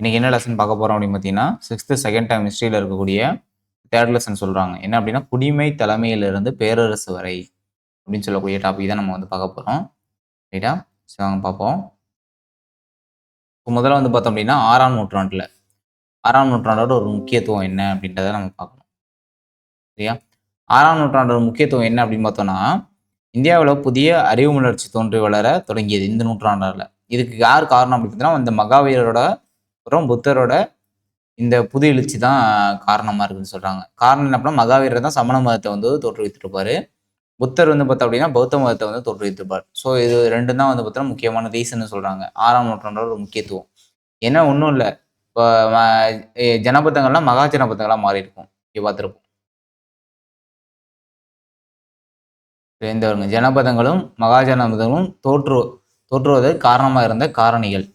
இன்னைக்கு என்ன லெசன் பார்க்க போறோம் அப்படின்னு பார்த்தீங்கன்னா சிக்ஸ்த்து செகண்ட் டைம் ஹிஸ்ட்ரியில் இருக்கக்கூடிய தேர்ட் லெசன் சொல்றாங்க. என்ன அப்படின்னா குடிமை தலைமையிலிருந்து பேரரசு வரை அப்படின்னு சொல்லக்கூடிய டாபிக் தான் நம்ம வந்து பார்க்க போறோம். ரைட்டா சரி வாங்க பார்ப்போம். இப்போ முதல்ல வந்து பார்த்தோம் அப்படின்னா ஆறாம் நூற்றாண்டில். ஆறாம் நூற்றாண்டோட ஒரு முக்கியத்துவம் என்ன அப்படின்றத நம்ம பார்க்கணும். சரியா? ஆறாம் நூற்றாண்டோட முக்கியத்துவம் என்ன அப்படின்னு பார்த்தோம்னா இந்தியாவில் புதிய அறிவு வளர்ச்சி தோன்றி வளர தொடங்கியது இந்த நூற்றாண்டில். இதுக்கு யார் காரணம் அப்படின்னு பார்த்தீங்கன்னா இந்த மகாவீரரோட அப்புறம் புத்தரோட இந்த புது எழுச்சி தான் காரணமாக இருக்குன்னு சொல்கிறாங்க காரணம் என்ன அப்படின்னா மகாவீரர் தான் சமண மதத்தை வந்து தோற்றுவித்திருப்பாரு. புத்தர் வந்து பார்த்தோம் அப்படின்னா பௌத்த மதத்தை வந்து தோற்றுவித்திருப்பார். ஸோ இது ரெண்டும் தான் வந்து பார்த்தோன்னா முக்கியமான ரீசன் சொல்கிறாங்க ஆறாம் நூற்றாண்டோட ஒரு முக்கியத்துவம். ஏன்னா ஒன்றும் இல்லை. இப்போ ஜனபதங்கள்லாம் மகா ஜனபதங்களாக மாறி இருக்கும் இங்கே பார்த்துருப்போம். இந்த வருங்க ஜனபதங்களும் மகாஜனபதங்களும் தோற்று தோற்றுவதற்கு காரணமாக இருந்த காரணிகள்.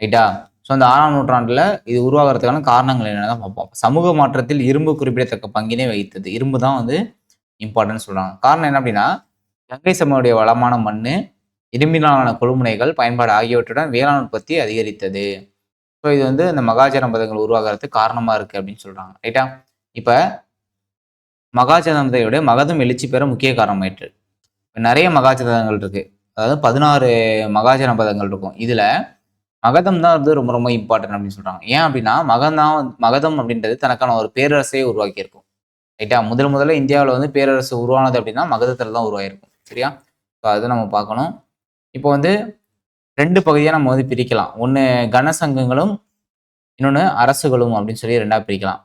ரைட்டா ஸோ அந்த ஆறாம் நூற்றாண்டில் இது உருவாகிறதுக்கான காரணங்கள் என்னென்னு தான் பார்ப்போம். சமூக மாற்றத்தில் இரும்பு குறிப்பிடத்தக்க பங்கினை வகித்தது. இரும்பு தான் வந்து இம்பார்ட்டன்ட் சொல்கிறாங்க காரணம் என்ன அப்படின்னா கங்கை சமையுடைய வளமான மண் இரும்பினாலான கொழுமுனைகள் பயன்பாடு ஆகியவற்றுடன் வேளாண் உற்பத்தி அதிகரித்தது. ஸோ இது வந்து இந்த மகாஜனபதங்கள் உருவாகிறதுக்கு காரணமாக இருக்குது அப்படின்னு சொல்கிறாங்க ரைட்டா இப்போ மகாஜனபதையோட மகதம் எழுச்சி பெற முக்கிய காரணமாயிற்று இப்போ நிறைய மகாஜனபதங்கள் இருக்குது அதாவது பதினாறு மகாஜனபதங்கள் இருக்கும். இதில் மகதம் தான் வந்து ரொம்ப ரொம்ப இம்பார்ட்டன்ட் அப்படின்னு சொல்றாங்க. ஏன் அப்படின்னா மகந்தான் மகதம் அப்படின்றது தனக்கான ஒரு பேரரசையே உருவாக்கியிருக்கும். ரைட்டா முதல் முதல்ல இந்தியாவில் வந்து பேரரசு உருவானது அப்படின்னா மகதத்தில் தான் உருவாயிருக்கும். சரியா? ஸோ அதை நம்ம பார்க்கணும். இப்போ வந்து ரெண்டு பகுதியாக நம்ம வந்து பிரிக்கலாம். ஒன்று கனசங்கங்களும் இன்னொன்று அரசுகளும் அப்படின்னு சொல்லி ரெண்டாக பிரிக்கலாம்.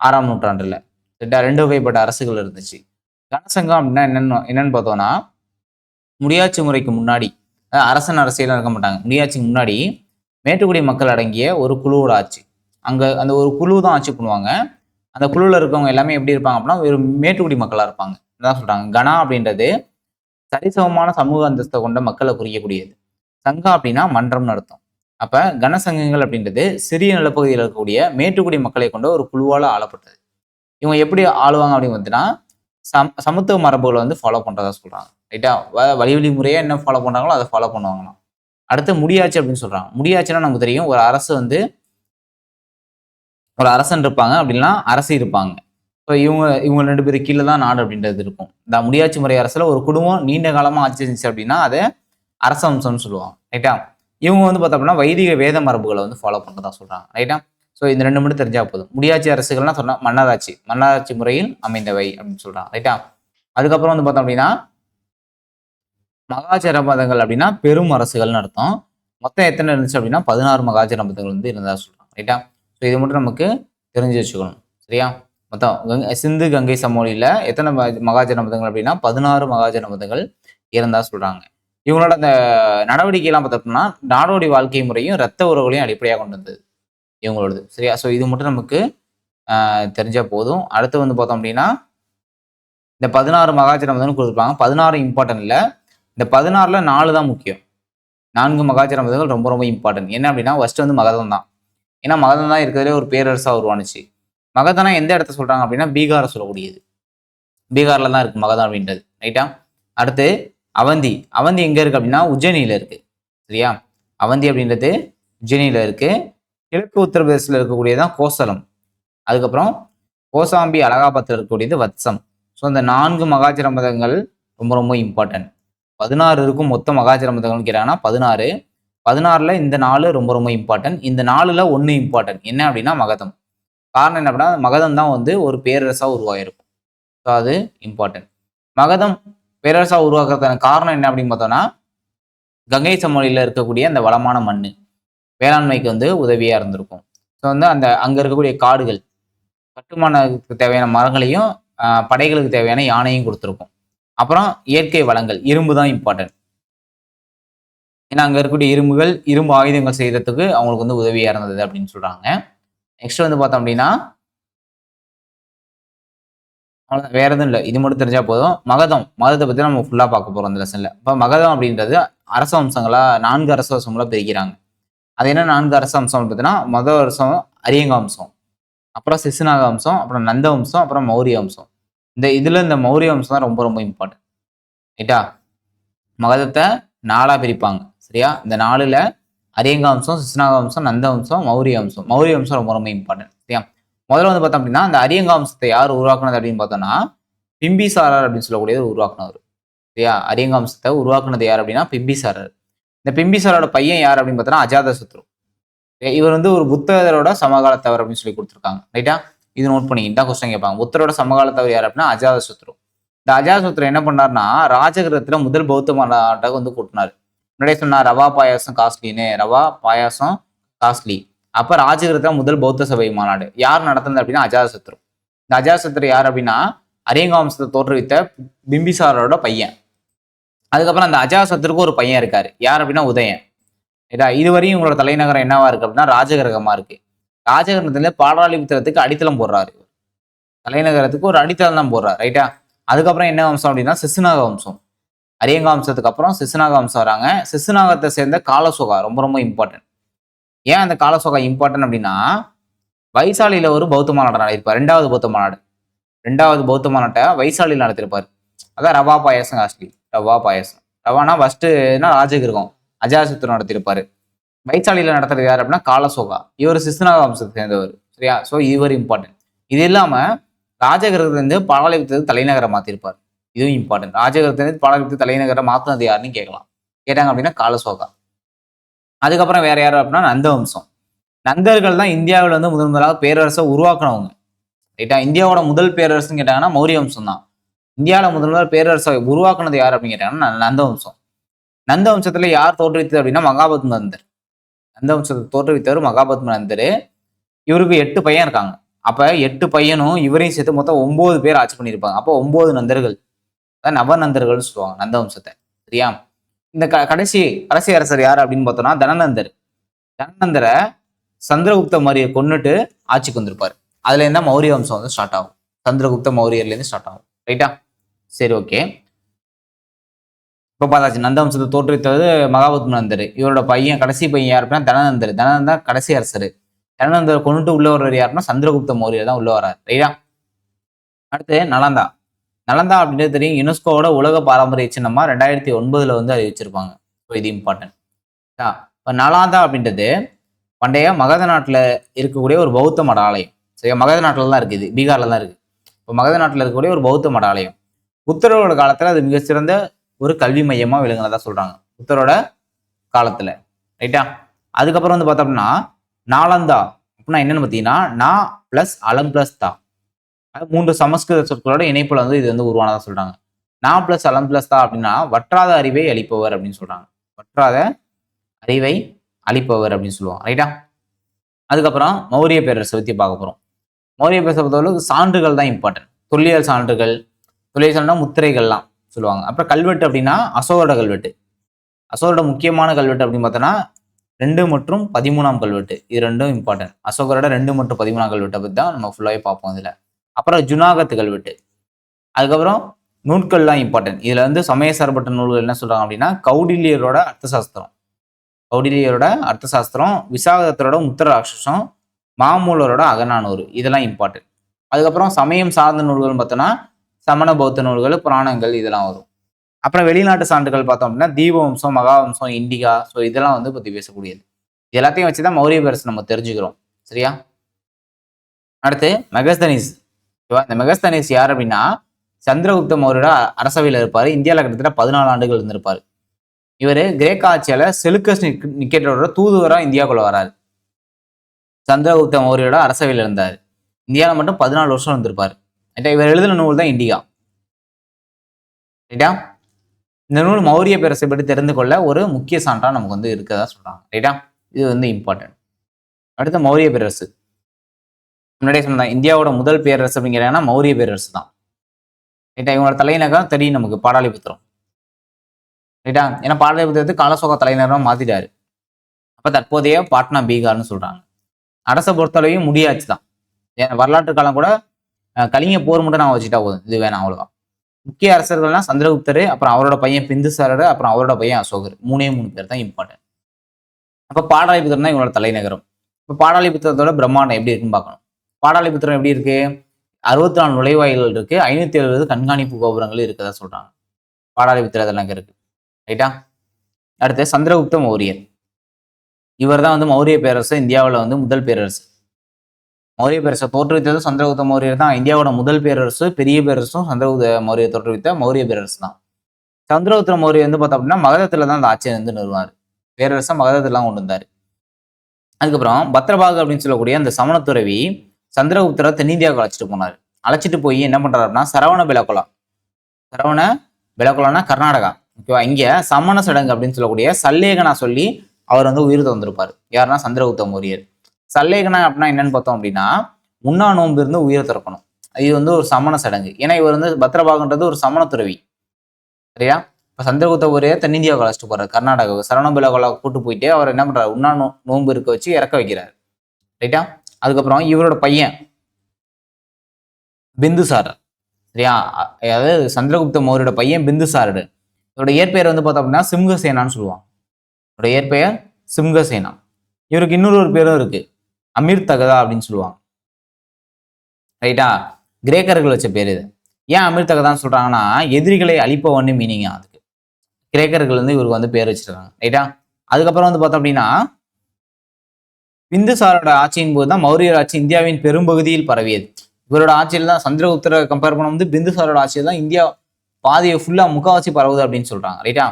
ஆறாம் நூற்றாண்டில். ரெண்டா ரெண்டு வகைப்பட்ட அரசுகள் இருந்துச்சு. கனசங்கம் அப்படின்னா என்னென்னு என்னன்னு பார்த்தோம்னா முடியாட்சி முறைக்கு முன்னாடி அரசன் அரசியலாம் இருக்க மாட்டாங்க. முடியாட்சிக்கு முன்னாடி மேட்டுக்குடி மக்கள் அடங்கிய ஒரு குழுவோட ஆட்சி. அங்கே அந்த ஒரு குழு தான் ஆட்சி பண்ணுவாங்க. அந்த குழுவில் இருக்கவங்க எல்லாமே எப்படி இருப்பாங்க அப்படின்னா ஒரு மேட்டுக்குடி மக்களாக இருப்பாங்க. அதான் சொல்கிறாங்க கனா அப்படின்றது சரிசமமான சமூக அந்தஸ்தை கொண்ட மக்களை குறிக்கக்கூடியது. சங்கம் அப்படின்னா மன்றம்னு அர்த்தம் அப்போ கனசங்கங்கள் அப்படின்றது சிறிய நிலப்பகுதியில் இருக்கக்கூடிய மேட்டுக்குடி மக்களை கொண்ட ஒரு குழுவால் ஆளப்பட்டது. இவங்க எப்படி ஆளுவாங்க அப்படின்னு பார்த்தீங்கன்னா சம் சமத்துவ மரபுகளை வந்து ஃபாலோ பண்ணுறதா சொல்கிறாங்க ரைட்டா? வழி வழி முறையாக என்ன ஃபாலோ பண்ணுறாங்களோ அதை ஃபாலோ பண்ணுவாங்களாம். அடுத்து முடியாச்சு அப்படின்னு சொல்றாங்க. முடியாச்சுன்னா நமக்கு தெரியும் ஒரு அரசு வந்து ஒரு அரசன் இருப்பாங்க அப்படின்னா அரசு இருப்பாங்க. இப்போ இவங்க இவங்க ரெண்டு பேரும் கீழே தான் நாடு அப்படின்றது இருக்கும். இந்த முடியாட்சி முறை அரசுல ஒரு குடும்பம் நீண்ட காலமாக ஆட்சி செஞ்சு அப்படின்னா அதை அரசம்சம்னு சொல்லுவாங்க. ரைட்டா? இவங்க வந்து பார்த்தோம்னா வைதிக வேத மரபுகளை வந்து ஃபாலோ பண்ணுறதா சொல்கிறாங்க ரைட்டா? ஸோ இந்த ரெண்டு மட்டும் தெரிஞ்சால் போதும். முடியாட்சி அரசுகள்னா சொன்னால் மன்னராட்சி. மன்னராட்சி முறையில் அமைந்தவை அப்படின்னு சொல்கிறாங்க ரைட்டா? அதுக்கப்புறம் வந்து பார்த்தோம் அப்படின்னா மகாஜனபதங்கள் அப்படின்னா பெரும் அரசுகள்னு அர்த்தம். மொத்தம் எத்தனை இருந்துச்சு அப்படின்னா பதினாறு மகாஜனபதங்கள் வந்து இருந்ததா சொல்கிறாங்க ரைட்டா ஸோ இது மட்டும் நமக்கு தெரிஞ்சு வச்சுக்கணும். சரியா? மொத்தம் கங்கை சிந்து கங்கை சமோலியில் எத்தனை மகாஜனபதங்கள் அப்படின்னா பதினாறு மகாஜனபதங்கள் இருந்தா சொல்கிறாங்க இவங்களோட அந்த நடவடிக்கையெல்லாம் பார்த்தோம்னா நாடோடி வாழ்க்கை முறையும் ரத்த உறவுகளையும் அடிப்படையாக கொண்டு வந்தது. இவங்களோடது. சரியா? ஸோ இது மட்டும் நமக்கு தெரிஞ்சால் போதும். அடுத்து வந்து பார்த்தோம் அப்படின்னா இந்த பதினாறு மகாஜனபதங்கள் கொடுத்துருப்பாங்க. பதினாறு இம்பார்ட்டன்ட் இல்லை இந்த பதினாறில் நாலு தான் முக்கியம். நான்கு மகாஜனபதங்கள் ரொம்ப ரொம்ப இம்பார்ட்டன்ட் என்ன அப்படின்னா ஃபர்ஸ்ட் வந்து மகதம் தான். ஏன்னா மகதம் தான் இருக்கிறதுலே ஒரு பேரரசாக உருவானுச்சு. மகதனா எந்த இடத்த சொல்கிறாங்க அப்படின்னா பீகாரை சொல்லக்கூடியது. பீகாரில் தான் இருக்குது மகதம் அப்படின்றது ரைட்டா அடுத்து அவந்தி. அவந்தி எங்கே இருக்குது அப்படின்னா உஜ்ஜயினியில இருக்குது சரியா? அவந்தி அப்படின்றது உஜ்ஜயினியில இருக்குது கிழக்கு உத்தரப்பிரதேசத்தில் இருக்கக்கூடியதான் கோசலம். அதுக்கப்புறம் கோசாம்பி அலகாபாத்தில் இருக்கக்கூடியது வத்சம். ஸோ இந்த நான்கு மகாஜனபதங்கள் ரொம்ப ரொம்ப இம்பார்ட்டன்ட் பதினாறு இருக்கும் மொத்த மகாஜனபதங்கள்னு கேட்டாங்கன்னா பதினாறு. பதினாறில் இந்த நாலு ரொம்ப ரொம்ப இம்பார்ட்டன்ட் இந்த நாளில் ஒன்று இம்பார்ட்டன்ட் என்ன அப்படின்னா மகதம். காரணம் என்ன அப்படின்னா மகதம் தான் வந்து ஒரு பேரரசாக உருவாயிருக்கும் ஸோ அது இம்பார்ட்டன்ட் மகதம் பேரரசாக உருவாக்குறதுக்கான காரணம் என்ன அப்படின்னு பார்த்தோம்னா கங்கை சமவெளியில் இருக்கக்கூடிய அந்த வளமான மண் வேளாண்மைக்கு வந்து உதவியாக இருந்திருக்கும். ஸோ வந்து அந்த அங்கே இருக்கக்கூடிய காடுகள் கட்டுமானத்துக்கு தேவையான மரங்களையும் படைகளுக்கு தேவையான யானையும் கொடுத்துருக்கும். அப்புறம் இயற்கை வளங்கள் இரும்பு தான் இம்பார்ட்டன்ட் ஏன்னா அங்கே இருக்கக்கூடிய இரும்புகள் இரும்பு ஆயுதங்கள் செய்யறதுக்கு அவங்களுக்கு வந்து உதவியாக இருந்தது அப்படின்னு சொல்றாங்க. நெக்ஸ்ட் வந்து பார்த்தோம் அப்படின்னா வேற எதுவும் இல்லை. இது மட்டும் தெரிஞ்சா போதும். மகதம். மகதத்தை பற்றி நம்ம ஃபுல்லாக பார்க்க போகிறோம் அந்த லெசனில் இப்போ மகதம் அப்படின்றது அரச வம்சங்களா நான்கு அரச வம்சங்களா பிரிக்கிறாங்க. அது என்ன நான்கு அரச வம்சம் பார்த்தீங்கன்னா மத வருஷம் அரியங்க வம்சம். அப்புறம் சிசுநாக வம்சம் அப்புறம் நந்த வம்சம் அப்புறம் மௌரிய வம்சம். இந்த இதுல இந்த மௌரிய வம்சம் தான் ரொம்ப ரொம்ப இம்பார்ட்டன்ட் ரைட்டா? மகதத்தை நாலா பிரிப்பாங்க. சரியா? இந்த நாலுல அரியங்க வம்சம் சிஸ்னாக வம்சம் நந்த வம்சம் மௌரிய வம்சம். மௌரிய வம்சம் ரொம்ப ரொம்ப இம்பார்ட்டன்ட் சரியா? முதல்ல வந்து பார்த்தோம் அப்படின்னா அந்த அரியங்க வம்சத்தை யார் உருவாக்குனது அப்படின்னு பார்த்தோம்னா பிம்பிசாரர் அப்படின்னு சொல்லக்கூடியது உருவாக்குனவர். சரியா? அரியங்க வம்சத்தை உருவாக்குனது யார் அப்படின்னா பிம்பிசாரர். இந்த பிம்பிசாரோட பையன் யார் அப்படின்னு பார்த்தோம்னா அஜாதசத்ரு. இவர் வந்து ஒரு புத்தகரோட சமகாலத்தவர் அப்படின்னு சொல்லி கொடுத்துருக்காங்க. ரைட்டா? இது நோட் பண்ணிக்கிட்டா கொஸ்டின் கேட்பாங்க புத்தரோட சமகாலத்தவர் யார் அப்படின்னா அஜாத சுத்ரு இந்த அஜாத சுத்ரு என்ன பண்ணாருன்னா ராஜகிரகத்துல முதல் பௌத்த மாநாட்டை வந்து கூட்டினார். முன்னாடியே சொன்னா ரவா பாயாசம் காஸ்ட்லின்னு. ரவா பாயாசம் காஸ்ட்லி. அப்ப ராஜகிரகத்துல முதல் பௌத்த சபை மாநாடு. யார் நடத்துனது அப்படின்னா அஜாதசத்ரு. இந்த அஜாதசத்ரு யார் அப்படின்னா அரியங்கவம்சத்தை தோற்றுவித்த பிம்பிசாரோட பையன். அதுக்கப்புறம் அந்த அஜாதசத்ருக்கு ஒரு பையன் இருக்காரு. யார் அப்படின்னா உதயன். இதா இதுவரையும் உங்களோட தலைநகரம் என்னவா இருக்கு அப்படின்னா ராஜகிரகமா இருக்கு. ராஜகிரகத்துல பாடாளிபுத்திரத்துக்கு அடித்தளம் போடுறாரு தலைநகரத்துக்கு ஒரு அடித்தளம் தான் போடுறாரு ரைட்டா அதுக்கப்புறம் என்ன வம்சம் அப்படின்னா சிசுநாக வம்சம். அரியங்க வம்சத்துக்கு அப்புறம் சிசுநாக வம்சம் வராங்க. சிசுநாகத்தை சேர்ந்த காலசோகா ரொம்ப ரொம்ப இம்பார்ட்டன்ட் ஏன் அந்த காலசோகா இம்பார்ட்டன்ட் அப்படின்னா வைசாலியில ஒரு பௌத்த மாநாடு நடத்திருப்பார் ரெண்டாவது பௌத்த மாநாடு. ரெண்டாவது பௌத்த மாநாட்டை வைசாலியில் நடத்திருப்பார் அதான் ரவா பாயாசம் காஸ்ட்லி ரவா பாயாசம். ரவானா ஃபர்ஸ்ட்னா ராஜகிரகம் அஜாசத்து நடத்திருப்பாரு வைசாலியில நடத்துறது யார் அப்படின்னா காலசோகா. இவர் சிசுநாக வம்சத்தை சேர்ந்தவர். சரியா? ஸோ இவர் இம்பார்ட்டன்ட் இது இல்லாம ராஜகிரகத்திலிருந்து பாடாளிபுரத்துக்கு தலைநகரை மாத்திருப்பார். இதுவும் இம்பார்ட்டன்ட் ராஜகிரகத்திலிருந்து பாடாளிபுரத்து தலைநகரை மாற்றினது யாருன்னு கேட்கலாம். கேட்டாங்க அப்படின்னா காலசோகா. அதுக்கப்புறம் வேற யார் அப்படின்னா நந்த வம்சம் நந்தர்கள் தான் இந்தியாவில் வந்து முதன் முதலாக பேரரசை உருவாக்குனவங்க. ரைட்டா? இந்தியாவோட முதல் பேரரசுன்னு கேட்டாங்கன்னா மௌரிய வம்சம் தான். இந்தியாவில் முதல் முதல் பேரரசை உருவாக்குனது யார் அப்படின்னு கேட்டாங்கன்னா நந்த வம்சம் நந்த யார் தோற்றுவித்தது அப்படின்னா மகாபத்ம நந்தர் நந்தவம்சத்தை தோற்றுவித்தவர் மகாபத்ம நந்தர் இவருக்கு எட்டு பையன் இருக்காங்க. அப்ப எட்டு பையனும் இவரையும் சேர்த்து மொத்தம் ஒன்பது பேர் ஆட்சி பண்ணியிருப்பாங்க. அப்போ ஒன்பது நந்தர்கள். அதான் நவநந்தர்கள்னு சொல்லுவாங்க நந்த வம்சத்தை சரியா? இந்த க கடைசி கடைசி அரசர் யார் அப்படின்னு பார்த்தோம்னா தனநந்தர். தனநந்தரை சந்திரகுப்த மௌரியர் கொன்னுட்டு ஆட்சிக்கு வந்திருப்பார். அதுல இருந்தா மௌரிய வம்சம் வந்து ஸ்டார்ட் ஆகும். சந்திரகுப்த மௌரியர்லேருந்து ஸ்டார்ட் ஆகும். ரைட்டா சரி ஓகே இப்போ பார்த்தாச்சு நந்தவம்சத்தை தோற்றுவித்தது மகாபத்ம நந்தர் இவரோட பையன் கடைசி பையன் யார் அப்படின்னா தனநந்தர். தனநந்தர் கடைசி அரசர். தனநந்தர் கொண்டுட்டு உள்ள வர்றவர் யாருன்னா சந்திரகுப்த மௌரியர் தான் உள்ள வர்றாரு. ரைட்டா? அடுத்து நலந்தா. நலந்தா அப்படின்றது தெரியும். யுனெஸ்கோவோட உலக பாரம்பரிய சின்னமா ரெண்டாயிரத்தி ஒன்பதுல வந்து அறிவிச்சிருப்பாங்க ஸோ இது இம்பார்ட்டன்ட் இப்போ நலாந்தா அப்படின்றது பண்டைய மகத நாட்டில் இருக்கக்கூடிய ஒரு பௌத்த மட ஆலயம். சரியா? மகத நாட்டில் தான் இருக்குது. பீகாரில் தான் இருக்குது இப்போ மகத நாட்டில் இருக்கக்கூடிய ஒரு பௌத்த மட ஆலயம். புத்தரோட காலத்தில் அது மிகச்சிறந்த ஒரு கல்வி மையமாக விளங்குனதா சொல்கிறாங்க புத்தரோட காலத்தில். ரைட்டா? அதுக்கப்புறம் வந்து பார்த்தோம்னா நாலந்தா அப்படின்னா என்னென்னு பார்த்தீங்கன்னா நா ப்ளஸ் அலம் ப்ளஸ் தா. அது மூன்று சமஸ்கிருத சொற்களோட இணைப்புல வந்து இது வந்து உருவானதாக சொல்கிறாங்க நா ப்ளஸ் அலம் ப்ளஸ் தா அப்படின்னா வற்றாத அறிவை அளிப்பவர் அப்படின்னு சொல்கிறாங்க வற்றாத அறிவை அளிப்பவர் அப்படின்னு சொல்லுவாங்க. ரைட்டா? அதுக்கப்புறம் மௌரிய பேரரசை பற்றி பார்க்க போகிறோம் மௌரிய பேரரசை பொறுத்தவரைக்கும் சான்றுகள் தான் இம்பார்ட்டன்ட் தொல்லியல் சான்றுகள். தொல்லியல் சான்றுனா முத்திரைகள்லாம். சொல்லுவாங்க. அப்புறம் கல்வெட்டு அப்படின்னா அசோகரோட கல்வெட்டு. அசோகரோட முக்கியமான கல்வெட்டு அப்படின்னு பார்த்தோன்னா ரெண்டு மற்றும் பதிமூணாம் கல்வெட்டு. இது ரெண்டும் இம்பார்ட்டன்ட் அசோகரோட ரெண்டு மற்றும் பதிமூணாம் கல்வெட்டை பற்றி தான் நம்ம ஃபுல்லாகவே பார்ப்போம் இதில். அப்புறம் ஜுனாகத்து கல்வெட்டு. அதுக்கப்புறம் நூல்கள்லாம் இம்பார்ட்டன்ட் இதில் வந்து சமய சார்பற்ற நூல்கள் என்ன சொல்கிறாங்க அப்படின்னா கௌடில்யரோட அர்த்தசாஸ்திரம். கௌடில்யரோட அர்த்தசாஸ்திரம் விசாகத்தரோட முத்திராட்சசம் மாமூலரோட அகநானூறு. இதெல்லாம் இம்பார்ட்டன்ட் அதுக்கப்புறம் சமயம் சார்ந்த நூல்கள்னு பார்த்தோன்னா சமண பௌத்த நூல்கள் புராணங்கள் இதெல்லாம் வரும். அப்புறம் வெளிநாட்டு சான்றுகள் பார்த்தோம் அப்படின்னா தீபவம்சம் மகாவம்சம் இண்டிகா ஸோ இதெல்லாம் வந்து பற்றி பேசக்கூடியது. இது எல்லாத்தையும் வச்சு தான் மௌரிய பேரரசு நம்ம தெரிஞ்சுக்கிறோம். சரியா? அடுத்து மெகஸ்தனிஸ். இந்த மெகஸ்தனிஸ் யார் அப்படின்னா சந்திரகுப்த மௌரியோட அரசவையில் இருப்பார். இந்தியாவில் கிட்டத்தட்ட பதினாலு ஆண்டுகள் இருந்திருப்பார். இவர் கிரேக்க ஆட்சியால செலுக்கஸ் நிக் நிக்கேட்டரோட தூதுவராக இந்தியாவுக்குள்ள வராரு. சந்திரகுப்த மௌரியோட அரசவையில் இருந்தார். இந்தியாவில் மட்டும் பதினாலு வருஷம் இருந்திருப்பார். இவர் எழுதின நூல் தான் இந்தியா. ரைட்டா? இந்த நூல் மௌரிய பேரரசை பற்றி தெரிந்து கொள்ள ஒரு முக்கிய சான்றா நமக்கு வந்து இருக்கதா சொல்றாங்க. ரைட்டா? இது வந்து இம்பார்ட்டன்ட் அடுத்து மௌரிய பேரரசு. முன்னாடியே சொன்னேன் இந்தியாவோட முதல் பேரரசு அப்படிங்கிறனா மௌரிய பேரரசு தான். ரைட்டா? இவங்களோட தலைநகரம் தெரியும் நமக்கு பாடாலிபுத்திரம். ரைட்டா? ஏன்னா பாடாலிபுத்திரத்துக்கு காலசோக தலைநகரம் மாத்திட்டாரு. அப்போ தற்போதைய பாட்னா பீகார்னு சொல்றாங்க. அரசை பொறுத்தளவையும் முடியாச்சு தான் ஏன்னா வரலாற்று காலம் கூட கலிங்க போர் மட்டும் நான் வச்சுட்டா போதும். இது வேணாம் அவ்வளோதான் முக்கிய அரசர்கள்னா சந்திரகுப்தர் அப்புறம் அவரோட பையன் பிந்துசாரர் அப்புறம் அவரோட பையன் அசோகர். மூணே மூணு பேர் தான் இம்பார்ட்டன்ட் அப்ப பாடாலிபுத்திரம் தான் இவங்களோட தலைநகரம். இப்போ பாடாலிபுத்திரத்தோட பிரம்மாண்டம் எப்படி இருக்குன்னு பார்க்கணும். பாடாலிபுத்திரம் எப்படி இருக்கு? அறுபத்தி நாலு நுழைவாயில்கள் இருக்கு. ஐநூத்தி எழுபது கண்காணிப்பு கோபுரங்கள் இருக்கதா சொல்றாங்க. பாடாலிபுத்திரத்தில் அங்க இருக்கு. ரைட்டா அடுத்து சந்திரகுப்த மௌரியர். இவர் தான் வந்து மௌரிய பேரரசு இந்தியாவில் வந்து முதல் பேரரசு மௌரிய பேரரசை தோற்றுவித்தது சந்திரகுப்த மௌரியர் தான். இந்தியாவோட முதல் பேரரசு பெரிய பேரரசும் சந்திரகுப்த மௌரிய தோற்றுவித்த மௌரிய பேரரசு தான். சந்திரகுப்த மௌரிய வந்து பார்த்தோம் அப்படின்னா மகதத்துல தான் அந்த ஆட்சியை வந்து நிறுவார். பேரரசை மகதத்துலாம் கொண்டு வந்தார். அதுக்கப்புறம் பத்ரபாகு அப்படின்னு சொல்லக்கூடிய அந்த சமணத்துறவி சந்திரகுப்தரை தென்னிந்தியாவுக்கு அழைச்சிட்டு போனார். அழைச்சிட்டு போய் என்ன பண்றாரு அப்படின்னா சரவண பெலகுலா சரவண பெலகுலானா கர்நாடகா. ஓகேவா? இங்கே சமண சடங்கு அப்படின்னு சொல்லக்கூடிய சல்லேகனா சொல்லி அவர் வந்து உயிர் தந்திருப்பார். யாருன்னா சந்திரகுப்த மௌரியர். சல்லேகனா அப்படின்னா என்னன்னு பார்த்தோம் அப்படின்னா உண்ணா நோன்பு இருந்து உயிர் திறக்கணும். இது வந்து ஒரு சமண சடங்கு. ஏன்னா இவர் வந்து பத்ரபாகன்றது ஒரு சமண துறவி. சரியா? இப்போ சந்திரகுப்த ஒரே தென்னிந்தியாவுக்கு அழைச்சிட்டு போறாரு கர்நாடகா சரவண பெலகுலா கூட்டு போயிட்டு அவர் என்ன பண்றாரு? உண்ணா நோ நோன்பு இருக்க வச்சு இறக்க வைக்கிறார். ரைட்டா? அதுக்கப்புறம் இவரோட பையன் பிந்துசார் சரியா? அதாவது சந்திரகுப்த மௌரியோட பையன் பிந்துசாரர். இவரோட இயற்பெயர் வந்து பார்த்தோம் அப்படின்னா சிம்ஹசேனான்னு சொல்லுவான் இவரோட இயற்பெயர் சிம்ஹசேனா. இவருக்கு இன்னொரு ஒரு பேரும் இருக்குது அமீர் தகதா அப்படின்னு சொல்லுவாங்க. ரைட்டா கிரேக்கர்கள் வச்ச பேர் இது. ஏன் அமீர் தகதான்னு சொல்றாங்கன்னா எதிரிகளை அழிப்பவன்னு மீனிங் அதுக்கு. கிரேக்கர்கள் வந்து இவருக்கு வந்து பேர் வச்சிருக்காங்க. ரைட்டா அதுக்கப்புறம் வந்து பார்த்தோம் அப்படின்னா பிந்துசாரோட ஆட்சியின் போது தான் மௌரியர் ஆட்சி இந்தியாவின் பெரும்பகுதியில் பரவியது. இவரோட ஆட்சியில் தான் சந்திரகுப்தரை கம்பேர் பண்ணும்போது பிந்துசாரோட ஆட்சியில் தான் இந்தியா பாதியை ஃபுல்லாக முக்காவாசி பரவுது அப்படின்னு சொல்றாங்க. ரைட்டா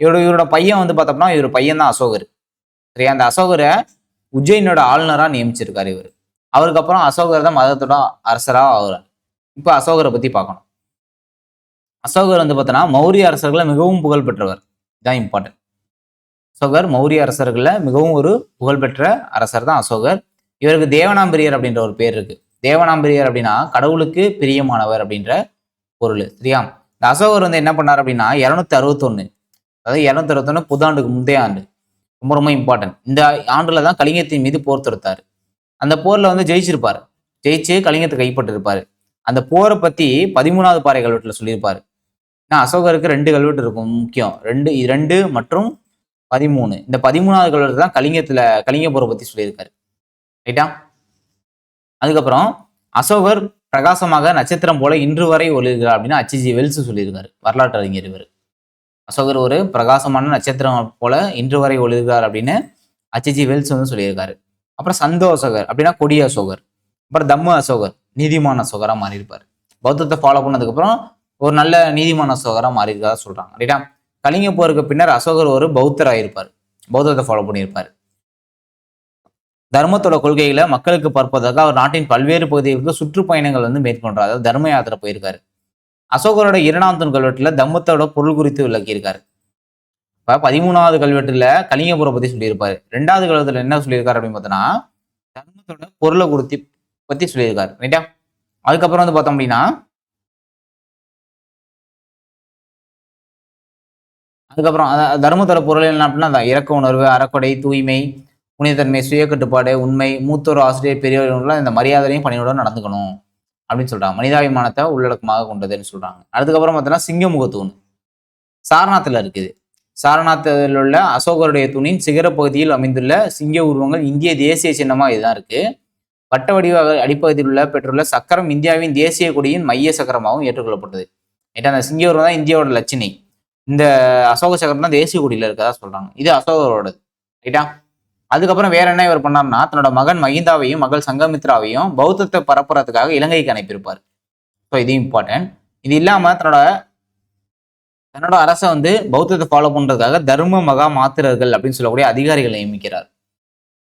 இவரோட இவரோட பையன் வந்து பார்த்தோம்னா இவர் பையன் தான் அசோகர். சரியா? அந்த அசோகரை உஜ்ஜயினோட ஆளுநராக நியமிச்சிருக்காரு இவர். அவருக்கு அப்புறம் அசோகர் தான் மதத்தோட அரசராக ஆகுறார் இப்போ அசோகரை பற்றி பார்க்கணும். அசோகர் வந்து பார்த்தோன்னா மௌரிய அரசர்களை மிகவும் புகழ் பெற்றவர் இதான் இம்பார்ட்டன்ட் அசோகர் மௌரிய அரசர்களில் மிகவும் ஒரு புகழ்பெற்ற அரசர் தான் அசோகர். இவருக்கு தேவனாம்பிரியர் அப்படின்ற ஒரு பேர் இருக்கு. தேவனாம்பிரியர் அப்படின்னா கடவுளுக்கு பிரியமானவர் அப்படின்ற பொருள். சரியா? இந்த அசோகர் வந்து என்ன பண்ணார் அப்படின்னா இரநூத்தி அறுபத்தொன்னு அதாவது இரநூத்தி அறுபத்தொன்னு புத்தாண்டுக்கு முந்தைய ஆண்டு ரொம்ப ரொம்ப இம்பார்ட்டன்ட் இந்த ஆண்டுல தான் கலிங்கத்தின் மீது போர் தொடுத்தார். அந்த போர்ல வந்து ஜெயிச்சிருப்பார். ஜெயிச்சு கலிங்கத்தை கைப்பற்றிருப்பாரு. அந்த போரை பத்தி பதிமூணாவது பாறை கல்வெட்டுல சொல்லியிருப்பாரு. ஏன்னா அசோகருக்கு ரெண்டு கல்வெட்டு இருக்கும் முக்கியம். ரெண்டு ரெண்டு மற்றும் பதிமூணு. இந்த பதிமூணாவது கல்வெட்டு தான் கலிங்கத்துல கலிங்க போரை பத்தி சொல்லியிருக்காரு. ரைட்டா அதுக்கப்புறம் அசோகர் பிரகாசமாக நட்சத்திரம் போல இன்று வரை ஒளிர்கிறார் அப்படின்னு அச்சிஜி வெல்ஸ் சொல்லியிருக்காரு. வரலாற்று அறிஞர் இவர். அசோகர் ஒரு பிரகாசமான நட்சத்திரம் போல இன்று வரை ஒழுகிறார் அப்படின்னு அச்சிஜி வெல்ஸ் வந்து சொல்லியிருக்காரு. அப்புறம் சந்தோ அசோகர் அப்படின்னா கொடிய அசோகர் அப்புறம் தம்ம அசோகர் நீதிமான அசோகராக மாறியிருப்பார். பௌத்தத்தை ஃபாலோ பண்ணதுக்கப்புறம் ஒரு நல்ல நீதிமான அசோகராக மாறியிருக்காரா சொல்கிறாங்க ரைட்டா கலிங்க போருக்கு பின்னர் அசோகர் ஒரு பௌத்தராக இருப்பார் பௌத்தத்தை ஃபாலோ பண்ணியிருப்பார். தர்மத்தோட கொள்கைகளை மக்களுக்கு பார்ப்பதற்காக அவர் நாட்டின் பல்வேறு பகுதிகளுக்கு சுற்றுப்பயணங்கள் வந்து மேற்கொண்டார் அதாவது தர்ம யாத்திரை போயிருக்காரு. அசோகரோட இரண்டாம் தூண் கல்வெட்டுல தம்மத்தோட பொருள் குறித்து விளக்கியிருக்காரு. இப்போ பதிமூணாவது கல்வெட்டுல கலிங்கபுரம் பத்தி சொல்லியிருப்பாரு. ரெண்டாவது கல்வெட்டுல என்ன சொல்லியிருக்காரு அப்படின்னு பார்த்தோன்னா தர்மத்தோட பொருளை குறித்து பத்தி சொல்லியிருக்காரு. ரைட்டா அதுக்கப்புறம் வந்து பார்த்தோம் அப்படின்னா அதுக்கப்புறம் தர்மத்தோட பொருள் என்ன அப்படின்னா அந்த இறக்க உணர்வு அறக்கொடை தூய்மை புனிதத்தன்மை சுய கட்டுப்பாடு உண்மை மூத்தோர் ஆசிரியர் பெரியவர்கள்லாம் இந்த மரியாதையும் பணியோட நடந்துக்கணும். அப்படின்னு சொல்றாங்க. மனிதாபிமானத்தை உள்ளடக்கமாக கொண்டதுன்னு சொல்றாங்க. அதுக்கப்புறம் பார்த்தோன்னா சிங்கமுக தூண் சாரநாத்தில் இருக்குது. சாரநாத்தில் உள்ள அசோகருடைய தூணின் சிகர பகுதியில் அமைந்துள்ள சிங்க உருவங்கள் இந்திய தேசிய சின்னமா இதுதான் இருக்கு. வட்ட வடிவ அடிப்பகுதியில் உள்ள பெற்றுள்ள சக்கரம் இந்தியாவின் தேசிய கொடியின் மைய சக்கரமாகவும் ஏற்றுக்கொள்ளப்பட்டது. ஏன்னா அந்த சிங்க உருவம் தான் இந்தியாவோட லட்சணை இந்த அசோக சக்கரம் தான் தேசிய கொடியில் இருக்கதா சொல்றாங்க. இது அசோகரோடது. ரைட்டா? அதுக்கப்புறம் வேற என்ன இவர் பண்ணார்னா தன்னோட மகன் மகிந்தாவையும் மகள் சங்கமித்ராவையும் பௌத்தத்தை பரப்புறதுக்காக இலங்கைக்கு அனுப்பியிருப்பார். ஸோ இது இம்பார்ட்டன்ட் இது இல்லாம தன்னோட தன்னோட அரசை வந்து பௌத்தத்தை ஃபாலோ பண்றதுக்காக தர்ம மகா மாத்திரர்கள் அப்படின்னு சொல்லக்கூடிய அதிகாரிகளை நியமிக்கிறார்.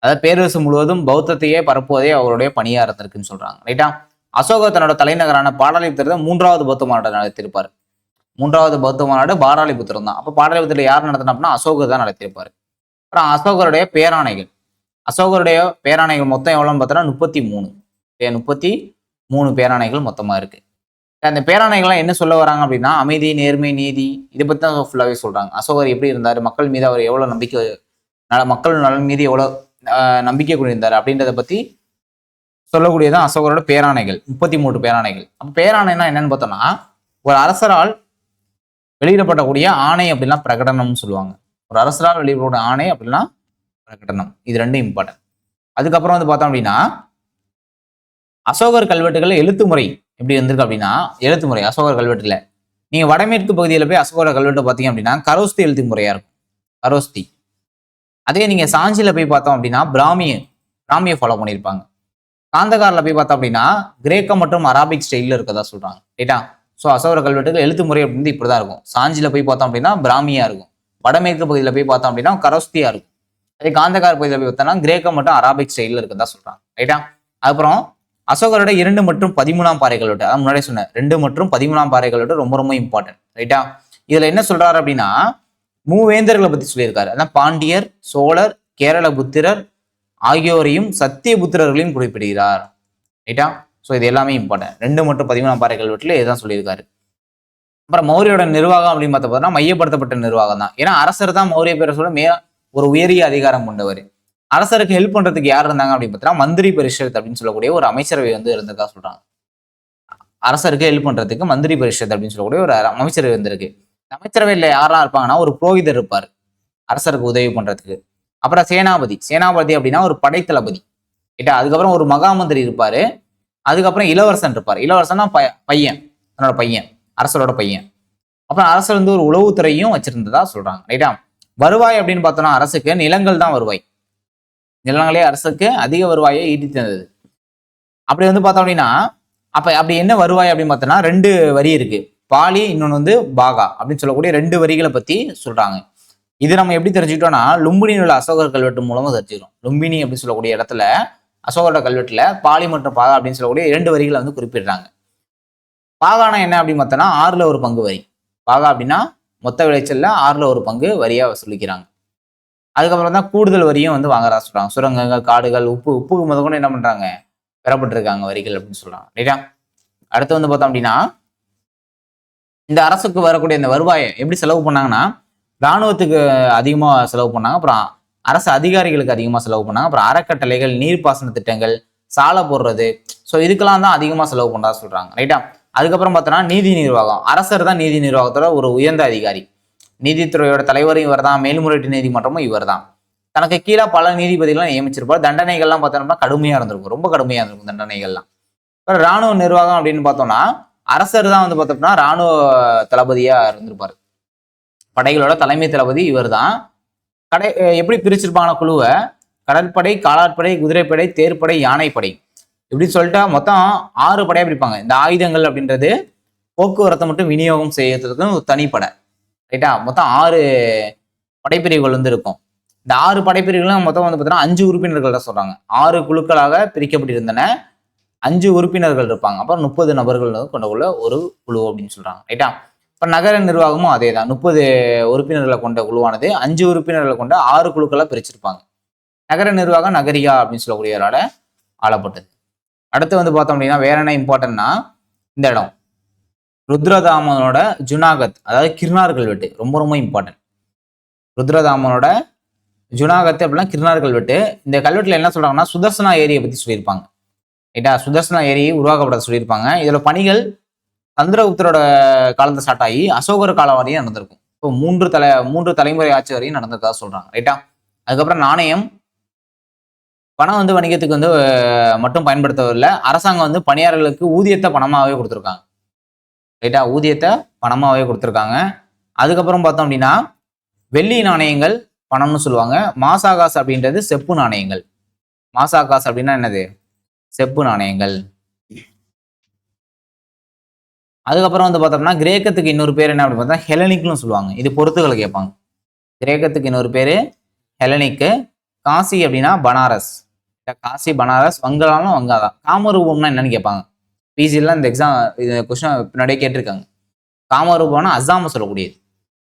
அதாவது பேரரசு முழுவதும் பௌத்தத்தையே பரப்புவதே அவருடைய பணியாக இருந்திருக்குன்னு சொல்றாங்க. ரைட்டா அசோகர் தன்னோட தலைநகரான பாடாலிபுத்திரத்தை மூன்றாவது பௌத்த மாநாட்டை நடத்தியிருப்பார். மூன்றாவது பௌத்த மாநாடு பாடாலிபுத்திரம் தான் அப்போ பாடாலிபுத்திரம் யார் நடத்தினா அப்படின்னா அசோகர் தான் நடத்தியிருப்பார். அப்புறம் அசோகருடைய பேராணைகள். அசோகருடைய பேராணைகள் மொத்தம் எவ்வளோன்னு பார்த்தோன்னா முப்பத்தி மூணு. முப்பத்தி மூணு பேராணைகள் மொத்தமாக இருக்குது அந்த பேராணைகள்லாம் என்ன சொல்ல வராங்க அப்படின்னா அமைதி நேர்மை நீதி இதை பற்றி தான் ஃபுல்லாகவே சொல்கிறாங்க அசோகர் எப்படி இருந்தார்? மக்கள் மீது அவர் எவ்வளோ நம்பிக்கை நல- மக்கள் நலன் மீது எவ்வளோ நம்பிக்கை கொண்டிருந்தார் அப்படின்றத பற்றி சொல்லக்கூடியதான் அசோகரோட பேராணைகள் முப்பத்தி மூன்று பேராணைகள். அப்போ பேராணைனா என்னன்னு பார்த்தோம்னா ஒரு அரசரால் வெளியிடப்படக்கூடிய ஆணை அப்படின்னா பிரகடனம்னு சொல்லுவாங்க. ஒரு அரசரால் வெளியிடப்பட ஆணை அப்படின்னா பிரகடனம் இது ரெண்டும் இம்பார்ட்டன்ட் அதுக்கப்புறம் வந்து பார்த்தோம் அப்படின்னா அசோகர் கல்வெட்டுகள் எழுத்து முறை எப்படி வந்திருக்கு அப்படின்னா எழுத்து முறை அசோகர் கல்வெட்டுல. நீங்க வடமேற்கு பகுதியில் போய் அசோகர் கல்வெட்டு பார்த்தீங்க அப்படின்னா கரோஸ்தி எழுத்து முறையா இருக்கும். கரோஸ்தி. அதே நீங்க சாஞ்சியில போய் பார்த்தோம் அப்படின்னா பிராமிய பிராமியை ஃபாலோ பண்ணியிருப்பாங்க. காந்தகாரில் போய் பார்த்தோம் அப்படின்னா கிரேக்கம் மற்றும் அராபிக் ஸ்டைலில் இருக்கதா சொல்றாங்க. ரைட்டா ஸோ அசோகர் கல்வெட்டுகள் எழுத்து முறை அப்படின்னு இப்படிதான் இருக்கும். சாஞ்சியில் போய் பார்த்தோம் அப்படின்னா பிராமியா இருக்கும். வடமேற்கு பகுதியில் போய் பார்த்தோம் அப்படின்னா கரோஸ்தியா இருக்கும். அதே காந்தகார் பகுதியில் போய் பார்த்தோம்னா கிரேக்கம் மற்றும் அராபிக் ஸ்டைலில் இருக்குதா சொல்றாங்க. ரைட்டா அப்புறம் அசோகரோட இரண்டு மற்றும் பதிமூணாம் பாறைகளோட கல்வெட்டு அதான் முன்னாடியே சொன்னேன் ரெண்டு மற்றும் பதிமூணாம் பாறைகளோட ரொம்ப ரொம்ப இம்பார்ட்டன்ட் ரைட்டா இதுல என்ன சொல்றாரு அப்படின்னா மூவேந்தர்களை பத்தி சொல்லியிருக்காரு. அதான் பாண்டியர் சோழர் கேரள புத்திரர் ஆகியோரையும் சத்திய புத்திரர்களையும் குறிப்பிடுகிறார். ரைட்டா ஸோ இது எல்லாமே இம்பார்ட்டன்ட் ரெண்டு மற்றும் பதிமூணாம் பாறைகள் வீட்டில் இதுதான் சொல்லியிருக்காரு. அப்புறம் மௌரியோட நிர்வாகம் அப்படின்னு பார்த்த பார்த்தா மையப்படுத்தப்பட்ட நிர்வாகம் தான். ஏன்னா அரசர் தான் மௌரிய பேரரசோட மே ஒரு உயரிய அதிகாரம் கொண்டவர். அரசருக்கு ஹெல்ப் பண்றதுக்கு யார் இருந்தாங்க அப்படின்னு பார்த்தா மந்திரி பரிஷத் அப்படின்னு சொல்லக்கூடிய ஒரு அமைச்சரவை வந்து இருந்திருக்கா சொல்றாங்க. அரசருக்கு ஹெல்ப் பண்றதுக்கு மந்திரி பரிஷத் அப்படின்னு சொல்லக்கூடிய ஒரு அமைச்சரவை வந்திருக்கு. அமைச்சரவையில் யாரெல்லாம் இருப்பாங்கன்னா ஒரு புரோகிதர் இருப்பார். அரசருக்கு உதவி பண்றதுக்கு. அப்புறம் சேனாபதி. சேனாபதி அப்படின்னா ஒரு படைத்தளபதி. ரைட்டா அதுக்கப்புறம் ஒரு மகாமந்திரி இருப்பாரு. அதுக்கப்புறம் இளவரசன் இருப்பார். இளவரசன்னா பையன். தன்னோட பையன். அரசரோட பையன். அப்புறம் அரசர் வந்து ஒரு உளவுத்துறையும் வச்சிருந்ததா சொல்றாங்க ரைட்டா வருவாய் அப்படின்னு பார்த்தோம்னா அரசுக்கு நிலங்கள் தான் வருவாய். நிலங்களே அரசுக்கு அதிக வருவாயை ஈட்டி தந்தது. அப்படி வந்து பார்த்தோம் அப்படின்னா அப்ப அப்படி என்ன வருவாய் அப்படின்னு பார்த்தோம்னா ரெண்டு வரி இருக்கு. பாலி இன்னொன்று வந்து பாகா அப்படின்னு சொல்லக்கூடிய ரெண்டு வரிகளை பத்தி சொல்றாங்க. இது நம்ம எப்படி தெரிஞ்சுக்கிட்டோம்னா லும்பினியில் உள்ள அசோகர் கல்வெட்டு மூலமா தெரிஞ்சுக்கிறோம். லும்பினி அப்படின்னு சொல்லக்கூடிய இடத்துல அசோகரோட கல்வெட்டுல பாலி மற்றும் பாகா அப்படின்னு சொல்லக்கூடிய இரண்டு வரிகளை வந்து குறிப்பிடுறாங்க. பாகானா என்ன அப்படின்னு பார்த்தோம்னா ஆறுல ஒரு பங்கு வரி. பாகா அப்படின்னா மொத்த விளைச்சல்ல ஆறுல ஒரு பங்கு வரியா சொல்லிக்கிறாங்க. அதுக்கப்புறம் தான் கூடுதல் வரியும் வந்து வாங்குறதா சொல்றாங்க. சுரங்கங்கள் காடுகள் உப்பு உப்புக்கு முத கொண்டு என்ன பண்றாங்க? பெறப்பட்டிருக்காங்க வரிகள் அப்படின்னு சொல்றாங்க. ரைட்டா? அடுத்து வந்து பார்த்தோம் அப்படின்னா இந்த அரசுக்கு வரக்கூடிய இந்த வருவாயை எப்படி செலவு பண்ணாங்கன்னா இராணுவத்துக்கு அதிகமாக செலவு பண்ணாங்க. அப்புறம் அரசு அதிகாரிகளுக்கு அதிகமாக செலவு பண்ணாங்க. அப்புறம் அறக்கட்டளைகள் நீர்ப்பாசன திட்டங்கள் சாலை போடுறது. ஸோ இதுக்கெல்லாம் தான் அதிகமாக செலவு பண்ணுறதா சொல்கிறாங்க ரைட்டா? அதுக்கப்புறம் பார்த்தோன்னா நீதி நிர்வாகம். அரசர் தான் நீதி நிர்வாகத்தோட ஒரு உயர்ந்த அதிகாரி. நீதித்துறையோட தலைவரும் இவர் தான் மேல்முறையீட்டு நீதிமன்றமும் இவர் தான். தனக்கு கீழே பல நீதிபதிகள்லாம் நியமிச்சிருப்பார். தண்டனைகள்லாம் பார்த்தோம்னா கடுமையாக இருந்திருக்கும். ரொம்ப கடுமையாக இருந்திருக்கும் தண்டனைகள்லாம். அப்புறம் ராணுவ நிர்வாகம் அப்படின்னு பார்த்தோம்னா அரசர் தான் வந்து பார்த்தோம்னா ராணுவ தளபதியாக இருந்திருப்பார். படைகளோட தலைமை தளபதி இவர் தான். கடை எப்படி பிரிச்சிருப்பான குழுவை? கடற்படை காலாட்படை குதிரைப்படை தேர்ப்படை யானைப்படை. இப்படின்னு சொல்லிட்டா மொத்தம் ஆறு படையா பிரிப்பாங்க. இந்த ஆயுதங்கள் அப்படின்றது போக்குவரத்தை மட்டும் விநியோகம் செய்யறதுக்கு ஒரு தனிப்படை. ரைட்டா மொத்தம் ஆறு படைப்பிரிவுகள் வந்து இருக்கும். இந்த ஆறு படைப்பிரிவுகளும் மொத்தம் வந்து பார்த்தீங்கன்னா அஞ்சு உறுப்பினர்கள் தான் சொல்றாங்க. ஆறு குழுக்களாக பிரிக்கப்பட்டிருந்தன. அஞ்சு உறுப்பினர்கள் இருப்பாங்க. அப்புறம் முப்பது நபர்கள் கொண்ட உள்ள ஒரு குழு அப்படின்னு சொல்றாங்க. ரைட்டா இப்போ நகர நிர்வாகமும் அதே தான் முப்பது உறுப்பினர்களை கொண்ட குழுவானது அஞ்சு உறுப்பினர்களை கொண்ட ஆறு குழுக்களாக பிரிச்சிருப்பாங்க. நகர நிர்வாகம் நகரியா அப்படின்னு சொல்லக்கூடியவரால் ஆளப்பட்டது அடுத்து வந்து பார்த்தோம் அப்படின்னா வேற என்ன இம்பார்ட்டன்னா இந்த இடம். ருத்ரதாமனோட ஜுனாகத் அதாவது கிருணார் கல்வெட்டு ரொம்ப ரொம்ப இம்பார்ட்டன்ட் ருத்ரதாமனோட ஜுனாகத் அப்படின்னா கிருணார் கல்வெட்டு இந்த கல்வெட்டில் என்ன சொல்றாங்கன்னா சுதர்சனா ஏரியை பத்தி சொல்லியிருப்பாங்க. ரைட்டா? சுதர்சனா ஏரியை உருவாக்கப்பட சொல்லியிருப்பாங்க. இதோட பணிகள் சந்திரகுப்தரோட காலத்தை ஸ்டார்ட் ஆகி அசோகர் காலம் வரையும் நடந்திருக்கும். இப்போ மூன்று தலை மூன்று தலைமுறை ஆட்சி வரையும் நடந்ததா சொல்றாங்க. ரைட்டா? அதுக்கப்புறம் நாணயம் பணம் வந்து வணிகத்துக்கு வந்து மட்டும் பயன்படுத்தவில்லை அரசாங்கம் வந்து பணியாளர்களுக்கு ஊதியத்தை பணமாகவே கொடுத்துருக்காங்க. ரைட்டா ஊதியத்தை பணமாகவே கொடுத்துருக்காங்க. அதுக்கப்புறம் பார்த்தோம் அப்படின்னா வெள்ளி நாணயங்கள் பணம்னு சொல்லுவாங்க. மாசா காசு அப்படின்றது செப்பு நாணயங்கள். மாசா காசு அப்படின்னா என்னது? செப்பு நாணயங்கள். அதுக்கப்புறம் வந்து பார்த்தோம்னா கிரேக்கத்துக்கு இன்னொரு பேர் என்ன அப்படின்னு பார்த்தா ஹெலனிக்னு சொல்லுவாங்க. இது பொறுத்துகளை கேட்பாங்க. கிரேக்கத்துக்கு இன்னொரு பேர் ஹெலனிக்கு. காசி அப்படின்னா பனாரஸ். காசி பனாரஸ் வங்காளம். வங்காதான் காமரூபம்னா என்னன்னு கேட்பாங்க. பிஜிலாம் இந்த எக்ஸாம் இது கொஸ்டின் பின்னாடியே கேட்டிருக்காங்க. காமரூபம்னா அசாம சொல்லக்கூடியது.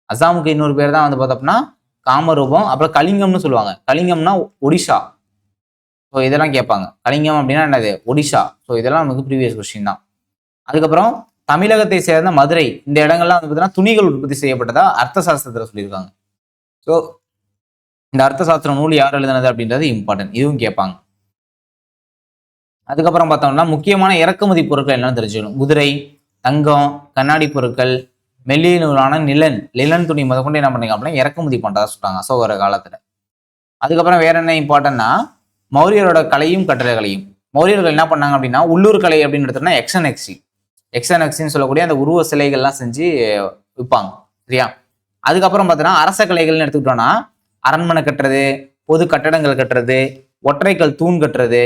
அசாமுக்கு இன்னொரு பேர் தான் வந்து பார்த்தோம்னா காமரூபம் அப்புறம் கலிங்கம்னு சொல்லுவாங்க. கலிங்கம்னா ஒடிஷா. ஸோ இதெல்லாம் கேட்பாங்க. கலிங்கம் அப்படின்னா என்னது? ஒடிஷா. ஸோ இதெல்லாம் நமக்கு ப்ரீவியஸ் கொஸ்டின் தான். அதுக்கப்புறம் தமிழகத்தை சேர்ந்த மதுரை. இந்த இடங்கள்லாம் வந்து பார்த்தீங்கன்னா துணிகள் உற்பத்தி செய்யப்பட்டதா அர்த்த சாஸ்திரத்தில் சொல்லியிருக்காங்க. ஸோ இந்த அர்த்த சாஸ்திர நூல் யார் எழுதினது அப்படின்றது இம்பார்ட்டன்ட் இதுவும் கேட்பாங்க. அதுக்கப்புறம் பார்த்தோம்னா முக்கியமான இறக்குமதி பொருட்கள் என்னன்னு தெரிஞ்சுக்கணும். குதிரை தங்கம் கண்ணாடி பொருட்கள் மெல்லிய நூலான நிலன் லிலன் துணி முதற்கொண்டு என்ன பண்ணீங்க அப்படின்னா இறக்குமதி பண்ணுறதா சொல்கிறாங்க அசோகர காலத்தில். அதுக்கப்புறம் வேற என்ன இம்பார்ட்டன்னா மௌரியரோட கலையும் கட்டளைகளையும். மௌரியர்கள் என்ன பண்ணாங்க அப்படின்னா உள்ளூர் கலை அப்படின்னு எடுத்தோம்னா எக்ஸன் எக்ஸி எக்ஸன் எக்ஸின்னு சொல்லக்கூடிய அந்த உருவ சிலைகள்லாம் செஞ்சு விற்பாங்க சரியா? அதுக்கப்புறம் பார்த்தோன்னா அரச கலைகள்னு எடுத்துக்கிட்டோம்னா அரண்மனை கட்டுறது பொது கட்டடங்கள் கட்டுறது ஒற்றைக்கல் தூண் கட்டுறது.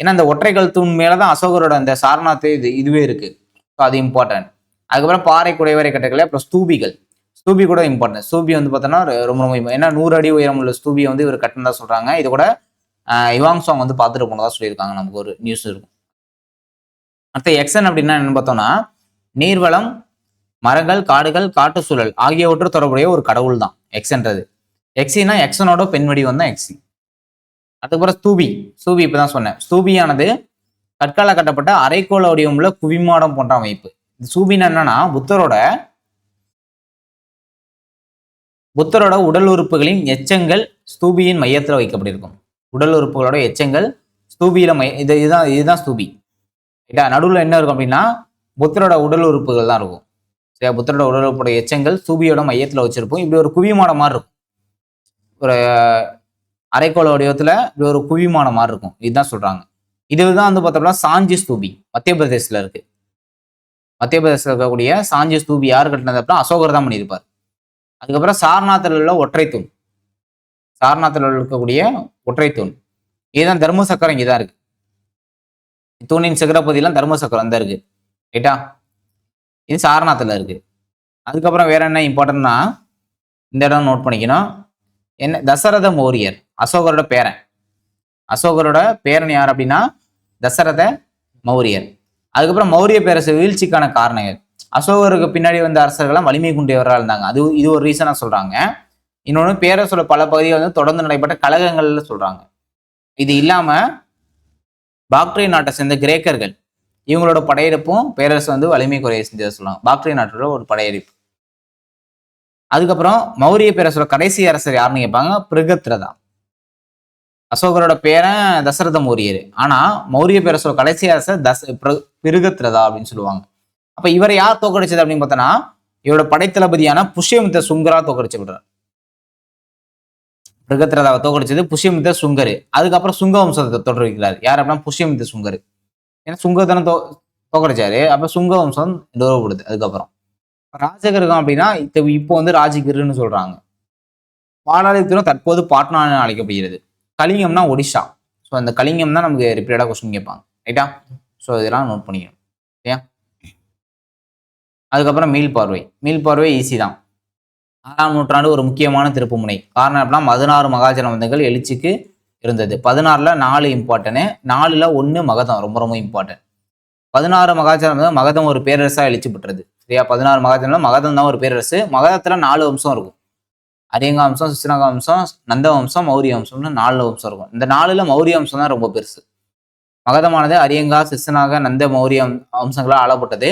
ஏன்னா அந்த ஒற்றைக்கல் தூண் மேலதான் அசோகரோட அந்த சாரநாத் இது இதுவே இருக்கு. ஸோ அது இம்பார்ட்டன்ட் அதுக்கப்புறம் பாறை குடைவரை கட்டக்கலை அப்புறம் ஸ்தூபிகள். ஸ்தூபி கூட இம்பார்ட்டன்ட் ஸ்தூபி வந்து பார்த்தோன்னா ரொம்ப ரொம்ப ஏன்னா நூறு அடி உயரம் உள்ள ஸ்தூபியை வந்து இவர் கட்டினதா சொல்றாங்க. இது கூட இவாங் சாங் வந்து பார்த்துட்டு போனதா சொல்லியிருக்காங்க. நமக்கு ஒரு நியூஸ் இருக்கும். அடுத்து எக்ஸன் அப்படின்னா என்னன்னு பார்த்தோம்னா நீர்வளம் மரங்கள் காடுகள் காட்டு சூழல் ஆகியவற்று தொடர்புடைய ஒரு கடவுள் தான் எக்ஸன்றது எக்ஸினா எக்ஸனோட பெண் வடிவம் தான் எக்ஸி அதுக்கப்புறம் ஸ்தூபி. ஸ்தூபி இப்பதான் சொன்னேன். ஸ்தூபியானது கற்கால கட்டப்பட்ட அரைக்கோள வடிவம்ல குவிமாடம் போன்ற அமைப்பு. இந்த சூபினா என்னன்னா புத்தரோட புத்தரோட உடல் உறுப்புகளின் எச்சங்கள் ஸ்தூபியின் மையத்தில் வைக்கப்பட்டிருக்கும். உடல் உறுப்புகளோட எச்சங்கள் ஸ்தூபியில மைய இது இதுதான் இதுதான் ஸ்தூபி. ரைட்டா? நடுவில் என்ன இருக்கும் அப்படின்னா புத்தரோட உடல் உறுப்புகள் தான் இருக்கும். சரியா? புத்தரோட உடல் உறுப்போட எச்சங்கள் ஸ்தூபியோட மையத்தில் வச்சிருப்போம். இப்படி ஒரு குவிமாடம் மாதிரி இருக்கும். ஒரு அரைக்கோள வடிவத்தில் இப்படி ஒரு குவிமான மாதிரி இருக்கும். இதுதான் சொல்கிறாங்க இதுதான் வந்து பார்த்தோம்னா சாஞ்சி ஸ்தூபி. மத்திய பிரதேசத்தில் இருக்கு. மத்திய பிரதேசத்தில் இருக்கக்கூடிய சாஞ்சி ஸ்தூபி யார் கட்டினது அப்படின்னா அசோகர் தான் பண்ணியிருப்பார். அதுக்கப்புறம் சாரநாத்தில் உள்ள ஒற்றை தூண் சாரநாத்தில் இருக்கக்கூடிய ஒற்றை தூண் இதுதான் தர்ம சக்கரம் இங்கே தான் இருக்கு தூணின் சிகரப்பகுதியெல்லாம் தர்ம சக்கரம் தான் இருக்கு. ரைட்டா? இது சாரநாத்தில் இருக்கு. அதுக்கப்புறம் வேற என்ன இம்பார்ட்டன்ட்னா இந்த இடம் நோட் பண்ணிக்கணும். என்ன? தசரத மௌரியர். அசோகரோட பேரன். அசோகரோட பேரன் யார் அப்படின்னா தசரத மௌரியர். அதுக்கப்புறம் மௌரிய பேரரசு வீழ்ச்சிக்கான காரணங்கள் அசோகருக்கு பின்னாடி வந்த அரசர்கள்லாம் வலிமை குண்டியவராக இருந்தாங்க. அது இது ஒரு ரீசனாக சொல்கிறாங்க இன்னொன்று பேரரசோட பல பகுதிகள் வந்து தொடர்ந்து நடைபெற்ற கழகங்கள்ல சொல்கிறாங்க இது இல்லாமல் பாக்டரி நாட்டை சேர்ந்த கிரேக்கர்கள் இவங்களோட படையெடுப்பும் பேரரசு வந்து வலிமை குறைய செஞ்சதை சொல்லுவாங்க பாக்டரி நாட்டோட ஒரு படையெடுப்பு. அதுக்கப்புறம் மௌரிய பேரரசோட கடைசி அரசர் யாருன்னு கேட்பாங்க? பிருகத்ரதா. அசோகரோட பேரன் தசரத மௌரியர். ஆனா மௌரிய பேரரசோட கடைசி அரசர் தச பிரு- பிருகத்ரதா அப்படின்னு சொல்லுவாங்க. அப்ப இவரை யார் தோக்கடிச்சது அப்படின்னு பார்த்தோன்னா இவரோட படைத்தளபதியான புஷ்யமித்த சுங்கரா தோக்கடிச்சு விடுறார் பிரகத்ரதாவை தோக்கடிச்சது புஷ்யமித்த சுங்கர். அதுக்கப்புறம் சுங்க வம்சத்தை தொடர்கிறார் யார் அப்படின்னா புஷ்யமித்த சுங்கர். ஏன்னா சுங்கத்தனம் தோ தோக்கடிச்சாரு அப்ப சுங்க வம்சம் நிறுவப்படுது. அதுக்கப்புறம். ராஜகிருகம் அப்படின்னா இப்போ இப்போ வந்து ராஜகிருன்னு சொல்றாங்க. பாலாளிபுரம் தற்போது பாட்னா என அழைக்கப்படுகிறது. கலிங்கம்னா ஒடிஷா. ஸோ அந்த கலிங்கம் தான் நமக்கு ரிப்பீட்டடாக கொஸ்டின் கேட்பாங்க. ரைட்டா ஸோ இதெல்லாம் நோட் பண்ணிக்கணும். சரியா? அதுக்கப்புறம் மீள் பார்வை. மீள் பார்வை ஈஸி தான். ஆறாம் நூற்றாண்டு ஒரு முக்கியமான திருப்புமுனை. காரணம் அப்படின்னா பதினாறு மகாஜனபந்தங்கள் எழுச்சிக்கு இருந்தது. பதினாறுல நாலு இம்பார்ட்டன்ட் நாலுல ஒன்று மகதம். ரொம்ப ரொம்ப இம்பார்ட்டன்ட் பதினாறு மகாஜனம் மகதம் ஒரு பேரரசாக எழுச்சி பெற்றது. சரியா? பதினாறு மகாஜனம் மகதம் தான் ஒரு பேரரசு மகதத்துல நாலு வம்சம் இருக்கும். அரியங்க வம்சம் சிஸ்னக வம்சம் நந்த வம்சம் மௌரிய வம்சம்னு நாலு வம்சம் இருக்கும். இந்த நாலுல மௌரிய வம்சம் தான் ரொம்ப பெருசு. மகதமானது அரியங்கா சிஸ்னாக நந்த மௌரிய வம்சங்களால் ஆளப்பட்டது.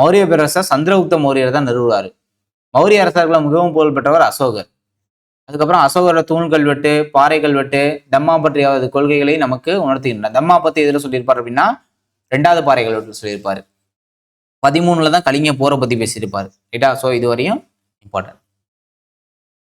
மௌரிய பேரரசர் சந்திரகுப்த மௌரியர் தான் நிறுவுறாரு மௌரிய அரசர்களை மிகவும் புகழ்பெற்றவர் அசோகர். அதுக்கப்புறம் அசோகரோட தூண் கல்வெட்டு பாறை கல்வெட்டு தம்மா பற்றிய கொள்கைகளை நமக்கு உணர்த்துகின்றன. தம்மா பத்தி எதுல சொல்லியிருப்பார் அப்படின்னா ரெண்டாவது பாறை கல்வெட்டு சொல்லியிருப்பாரு. பதிமூணுல தான் கலிங்க போரை பத்தி பேசியிருப்பாரு. ரைட்டா ஸோ இது வரையும் இம்பார்ட்டன்ட்